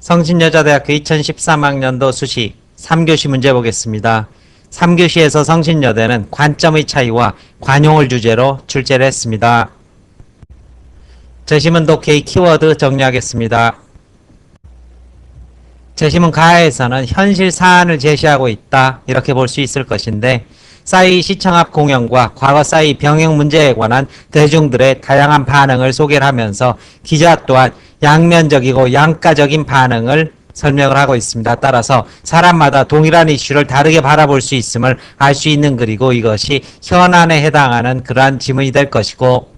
성신여자대학교 2013학년도 수시 3교시 문제 보겠습니다. 3교시에서 성신여대는 관점의 차이와 관용을 주제로 출제를 했습니다. 제시문 독해의 키워드 정리하겠습니다. 제시문 가에서는 현실 사안을 제시하고 있다 이렇게 볼 수 있을 것인데 싸이 시청 앞 공연과 과거 싸이 병역 문제에 관한 대중들의 다양한 반응을 소개를 하면서 기자 또한 양면적이고 양가적인 반응을 설명을 하고 있습니다. 따라서 사람마다 동일한 이슈를 다르게 바라볼 수 있음을 알 수 있는 글이고 이것이 현안에 해당하는 그러한 지문이 될 것이고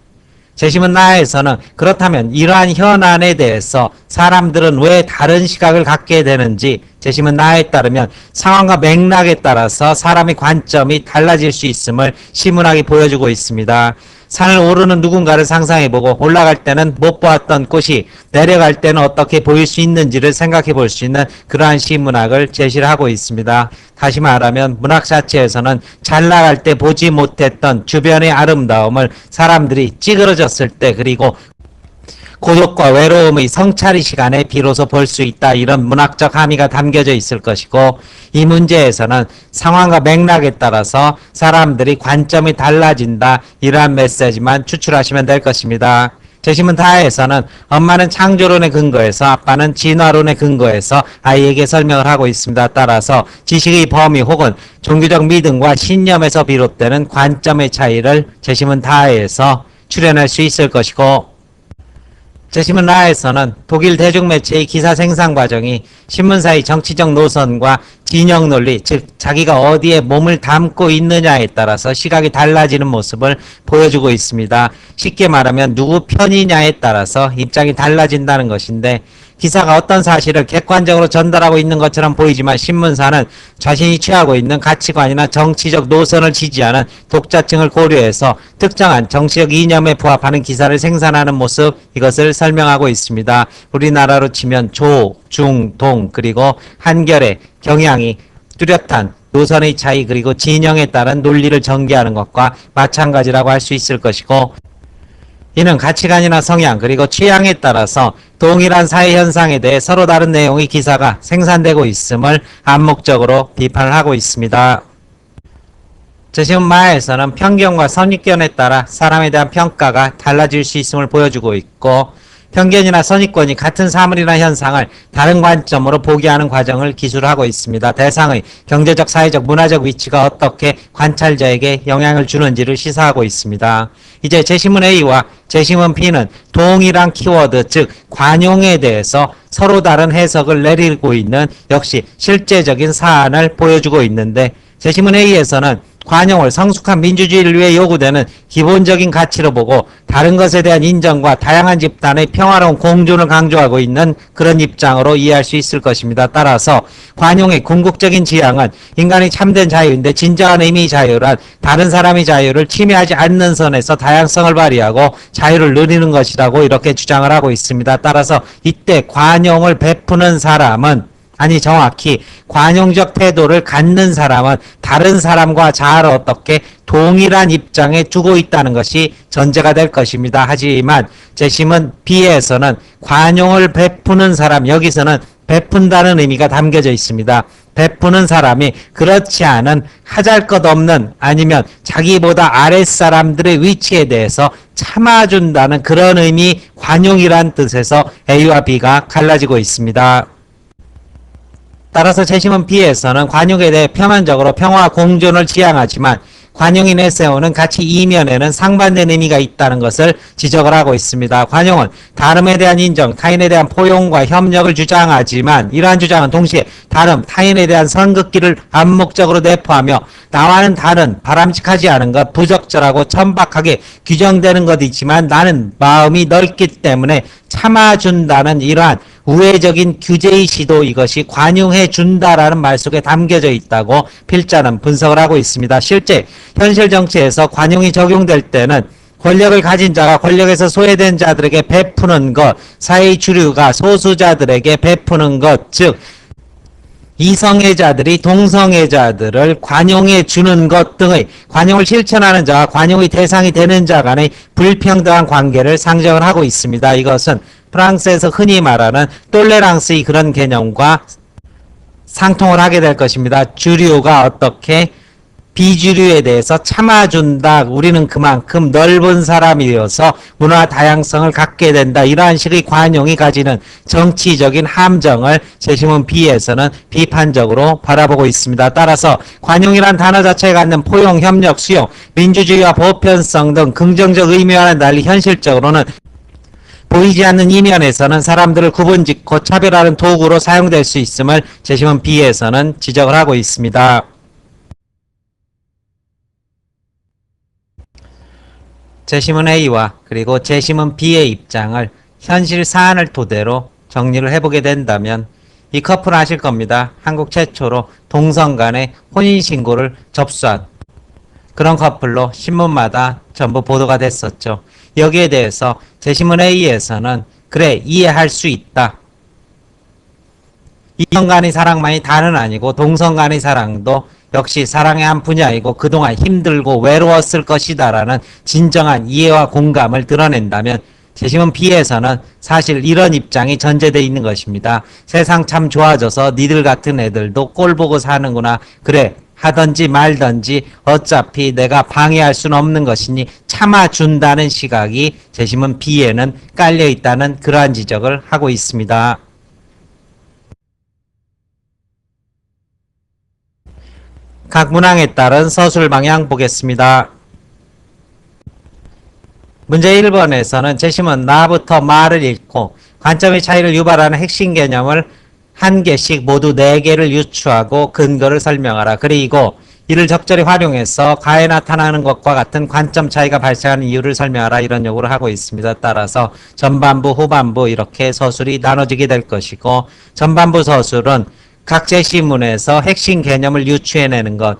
재심은 나에서는 그렇다면 이러한 현안에 대해서 사람들은 왜 다른 시각을 갖게 되는지 재심은 나에 따르면 상황과 맥락에 따라서 사람의 관점이 달라질 수 있음을 시문학이 보여주고 있습니다. 산을 오르는 누군가를 상상해보고 올라갈 때는 못 보았던 꽃이 내려갈 때는 어떻게 보일 수 있는지를 생각해 볼 수 있는 그러한 시문학을 제시를 하고 있습니다. 다시 말하면 문학 자체에서는 잘 나갈 때 보지 못했던 주변의 아름다움을 사람들이 찌그러졌을 때 그리고 고독과 외로움의 성찰의 시간에 비로소 볼 수 있다. 이런 문학적 함의가 담겨져 있을 것이고 이 문제에서는 상황과 맥락에 따라서 사람들이 관점이 달라진다. 이러한 메시지만 추출하시면 될 것입니다. 제시문 다에서는 엄마는 창조론에 근거해서 아빠는 진화론에 근거해서 아이에게 설명을 하고 있습니다. 따라서 지식의 범위 혹은 종교적 믿음과 신념에서 비롯되는 관점의 차이를 제시문 다에서 출현할 수 있을 것이고 제시문 라에서는 독일 대중매체의 기사 생산 과정이 신문사의 정치적 노선과 진영 논리, 즉 자기가 어디에 몸을 담고 있느냐에 따라서 시각이 달라지는 모습을 보여주고 있습니다. 쉽게 말하면 누구 편이냐에 따라서 입장이 달라진다는 것인데 기사가 어떤 사실을 객관적으로 전달하고 있는 것처럼 보이지만 신문사는 자신이 취하고 있는 가치관이나 정치적 노선을 지지하는 독자층을 고려해서 특정한 정치적 이념에 부합하는 기사를 생산하는 모습 이것을 설명하고 있습니다. 우리나라로 치면 조, 중, 동 그리고 한결의 경향이 뚜렷한 노선의 차이 그리고 진영에 따른 논리를 전개하는 것과 마찬가지라고 할 수 있을 것이고 이는 가치관이나 성향 그리고 취향에 따라서 동일한 사회 현상에 대해 서로 다른 내용의 기사가 생산되고 있음을 암묵적으로 비판을 하고 있습니다. 제시문 마에서는 편견과 선입견에 따라 사람에 대한 평가가 달라질 수 있음을 보여주고 있고 편견이나 선입견이 같은 사물이나 현상을 다른 관점으로 보게 하는 과정을 기술하고 있습니다. 대상의 경제적, 사회적, 문화적 위치가 어떻게 관찰자에게 영향을 주는지를 시사하고 있습니다. 이제 제시문 A와 제시문 B는 동일한 키워드, 즉 관용에 대해서 서로 다른 해석을 내리고 있는 역시 실제적인 사안을 보여주고 있는데 제시문 A에서는 관용을 성숙한 민주주의를 위해 요구되는 기본적인 가치로 보고 다른 것에 대한 인정과 다양한 집단의 평화로운 공존을 강조하고 있는 그런 입장으로 이해할 수 있을 것입니다. 따라서 관용의 궁극적인 지향은 인간의 참된 자유인데 진정한 의미의 자유란 다른 사람의 자유를 침해하지 않는 선에서 다양성을 발휘하고 자유를 누리는 것이라고 이렇게 주장을 하고 있습니다. 따라서 이때 관용을 베푸는 사람은 아니 정확히 관용적 태도를 갖는 사람은 다른 사람과 잘 어떻게 동일한 입장에 두고 있다는 것이 전제가 될 것입니다. 하지만 재심은 B에서는 관용을 베푸는 사람 여기서는 베푼다는 의미가 담겨져 있습니다. 베푸는 사람이 그렇지 않은 하잘 것 없는 아니면 자기보다 아랫사람들의 위치에 대해서 참아준다는 그런 의미 관용이란 뜻에서 A와 B가 갈라지고 있습니다. 따라서 재심은 B에서는 관용에 대해 표면적으로 평화 공존을 지향하지만 관용이 내세우는 가치 이면에는 상반된 의미가 있다는 것을 지적을 하고 있습니다. 관용은 다름에 대한 인정, 타인에 대한 포용과 협력을 주장하지만 이러한 주장은 동시에 다름, 타인에 대한 선긋기를 암묵적으로 내포하며 나와는 다른 바람직하지 않은 것, 부적절하고 천박하게 규정되는 것이지만 나는 마음이 넓기 때문에 참아준다는 이러한 우회적인 규제의 시도 이것이 관용해 준다라는 말 속에 담겨져 있다고 필자는 분석을 하고 있습니다. 실제 현실 정치에서 관용이 적용될 때는 권력을 가진 자가 권력에서 소외된 자들에게 베푸는 것, 사회 주류가 소수자들에게 베푸는 것, 즉 이성애자들이 동성애자들을 관용해 주는 것 등의 관용을 실천하는 자와 관용의 대상이 되는 자 간의 불평등한 관계를 상정을 하고 있습니다. 이것은 프랑스에서 흔히 말하는 똘레랑스의 그런 개념과 상통을 하게 될 것입니다. 주류가 어떻게 비주류에 대해서 참아준다. 우리는 그만큼 넓은 사람이어서 문화 다양성을 갖게 된다. 이러한 식의 관용이 가지는 정치적인 함정을 제시문 B에서는 비판적으로 바라보고 있습니다. 따라서 관용이란 단어 자체가 갖는 포용, 협력, 수용, 민주주의와 보편성 등 긍정적 의미와는 달리 현실적으로는 보이지 않는 이면에서는 사람들을 구분짓고 차별하는 도구로 사용될 수 있음을 제시문 B에서는 지적을 하고 있습니다. 제시문 A와 그리고 제시문 B의 입장을 현실 사안을 토대로 정리를 해보게 된다면 이 커플은 아실 겁니다. 한국 최초로 동성 간의 혼인신고를 접수한 그런 커플로 신문마다 전부 보도가 됐었죠. 여기에 대해서 제시문 A에서는 그래 이해할 수 있다. 이성 간의 사랑만이 다는 아니고 동성 간의 사랑도 역시 사랑의 한 분야이고 그동안 힘들고 외로웠을 것이다라는 진정한 이해와 공감을 드러낸다면 제시문 B에서는 사실 이런 입장이 전제되어 있는 것입니다. 세상 참 좋아져서 니들 같은 애들도 꼴 보고 사는구나. 그래 하든지 말든지 어차피 내가 방해할 수는 없는 것이니 참아준다는 시각이 제시문 B에는 깔려 있다는 그러한 지적을 하고 있습니다. 각 문항에 따른 서술 방향 보겠습니다. 문제 1번에서는 제시문 나부터 말을 읽고 관점의 차이를 유발하는 핵심 개념을 한 개씩 모두 네 개를 유추하고 근거를 설명하라. 그리고 이를 적절히 활용해서 가에 나타나는 것과 같은 관점 차이가 발생하는 이유를 설명하라. 이런 요구를 하고 있습니다. 따라서 전반부, 후반부 이렇게 서술이 나눠지게 될 것이고 전반부 서술은 각 제 시문에서 핵심 개념을 유추해내는 것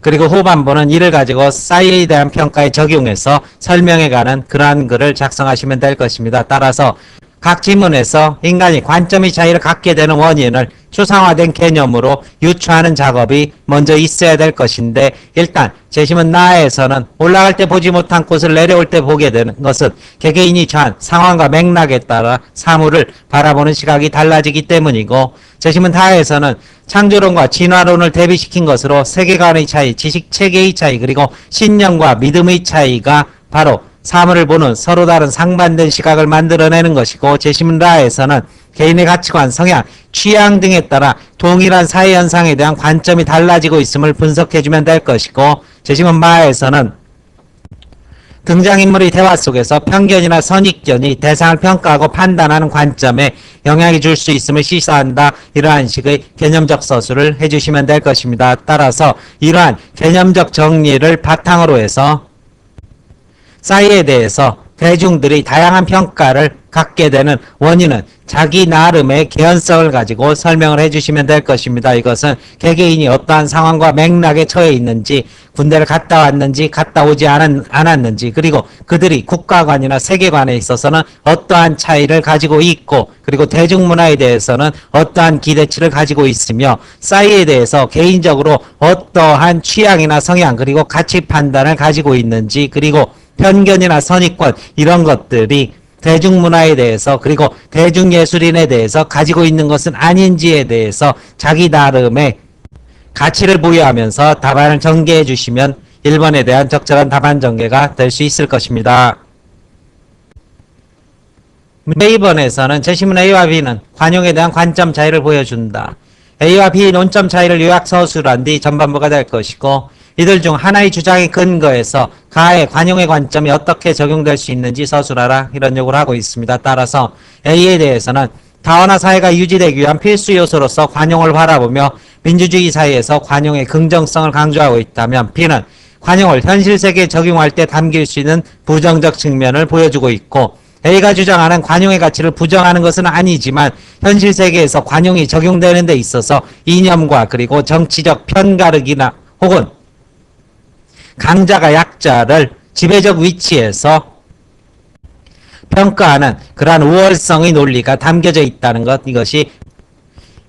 그리고 후반부는 이를 가지고 싸이에 대한 평가에 적용해서 설명해가는 그러한 글을 작성하시면 될 것입니다. 따라서 각 지문에서 인간이 관점의 차이를 갖게 되는 원인을 추상화된 개념으로 유추하는 작업이 먼저 있어야 될 것인데 일단 재심은 나에서는 올라갈 때 보지 못한 곳을 내려올 때 보게 되는 것은 개개인이 처한 상황과 맥락에 따라 사물을 바라보는 시각이 달라지기 때문이고 재심은 다에서는 창조론과 진화론을 대비시킨 것으로 세계관의 차이, 지식 체계의 차이 그리고 신념과 믿음의 차이가 바로 사물을 보는 서로 다른 상반된 시각을 만들어내는 것이고 제시문라에서는 개인의 가치관, 성향, 취향 등에 따라 동일한 사회 현상에 대한 관점이 달라지고 있음을 분석해주면 될 것이고 제시문 마에서는 등장인물의 대화 속에서 편견이나 선입견이 대상을 평가하고 판단하는 관점에 영향이 줄 수 있음을 시사한다. 이러한 식의 개념적 서술을 해주시면 될 것입니다. 따라서 이러한 개념적 정리를 바탕으로 해서 싸이에 대해서 대중들이 다양한 평가를 갖게 되는 원인은 자기 나름의 개연성을 가지고 설명을 해주시면 될 것입니다. 이것은 개개인이 어떠한 상황과 맥락에 처해 있는지, 군대를 갔다 왔는지, 갔다 오지 않았, 않았는지, 그리고 그들이 국가관이나 세계관에 있어서는 어떠한 차이를 가지고 있고, 그리고 대중문화에 대해서는 어떠한 기대치를 가지고 있으며, 싸이에 대해서 개인적으로 어떠한 취향이나 성향, 그리고 가치 판단을 가지고 있는지, 그리고 편견이나 선입관 이런 것들이 대중문화에 대해서 그리고 대중예술인에 대해서 가지고 있는 것은 아닌지에 대해서 자기 나름의 가치를 부여하면서 답안을 전개해 주시면 1번에 대한 적절한 답안 전개가 될 수 있을 것입니다. 문제 2번에서는 제시문 A와 B는 관용에 대한 관점 차이를 보여준다. A와 B 논점 차이를 요약 서술한 뒤 전반부가 될 것이고 이들 중 하나의 주장에 근거해서 가의 관용의 관점이 어떻게 적용될 수 있는지 서술하라 이런 요구를 하고 있습니다. 따라서 A에 대해서는 다원화 사회가 유지되기 위한 필수 요소로서 관용을 바라보며 민주주의 사회에서 관용의 긍정성을 강조하고 있다면 B는 관용을 현실 세계에 적용할 때 담길 수 있는 부정적 측면을 보여주고 있고 A가 주장하는 관용의 가치를 부정하는 것은 아니지만 현실 세계에서 관용이 적용되는 데 있어서 이념과 그리고 정치적 편가르기나 혹은 강자가 약자를 지배적 위치에서 평가하는 그러한 우월성의 논리가 담겨져 있다는 것 이것이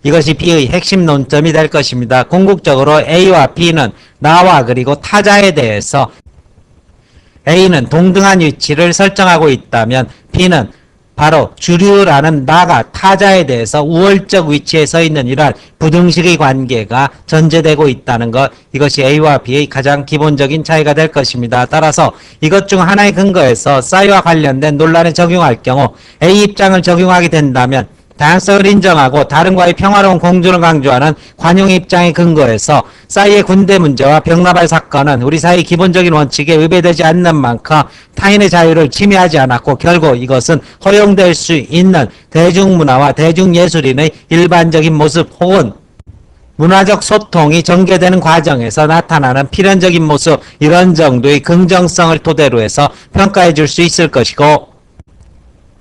이것이 B의 핵심 논점이 될 것입니다. 궁극적으로 A와 B는 나와 그리고 타자에 대해서 A는 동등한 위치를 설정하고 있다면 B는 바로 주류라는 나가 타자에 대해서 우월적 위치에 서 있는 이러한 부등식의 관계가 전제되고 있다는 것 이것이 A와 B의 가장 기본적인 차이가 될 것입니다. 따라서 이것 중 하나의 근거에서 싸이와 관련된 논란에 적용할 경우 A 입장을 적용하게 된다면 다양성을 인정하고 다른과의 평화로운 공존을 강조하는 관용 입장의 근거에서 싸이의 군대 문제와 병나발 사건은 우리 사회의 기본적인 원칙에 위배되지 않는 만큼 타인의 자유를 침해하지 않았고 결국 이것은 허용될 수 있는 대중문화와 대중예술인의 일반적인 모습 혹은 문화적 소통이 전개되는 과정에서 나타나는 필연적인 모습 이런 정도의 긍정성을 토대로 해서 평가해 줄 수 있을 것이고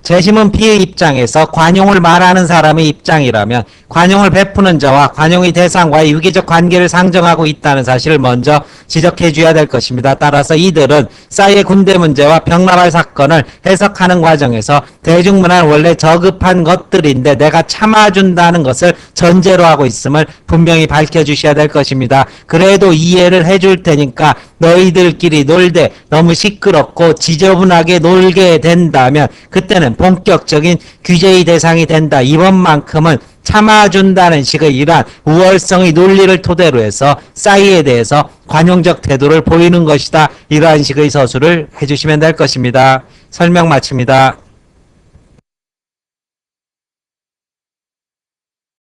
재심은 B의 입장에서 관용을 말하는 사람의 입장이라면 관용을 베푸는 자와 관용의 대상과의 유기적 관계를 상정하고 있다는 사실을 먼저 지적해 줘야 될 것입니다. 따라서 이들은 싸이의 군대 문제와 병나발 사건을 해석하는 과정에서 대중문화는 원래 저급한 것들인데 내가 참아준다는 것을 전제로 하고 있음을 분명히 밝혀주셔야 될 것입니다. 그래도 이해를 해줄 테니까 너희들끼리 놀되 너무 시끄럽고 지저분하게 놀게 된다면 그때는 본격적인 규제의 대상이 된다. 이번만큼은 참아준다는 식의 이러한 우월성의 논리를 토대로 해서 싸이에 대해서 관용적 태도를 보이는 것이다. 이러한 식의 서술을 해주시면 될 것입니다. 설명 마칩니다.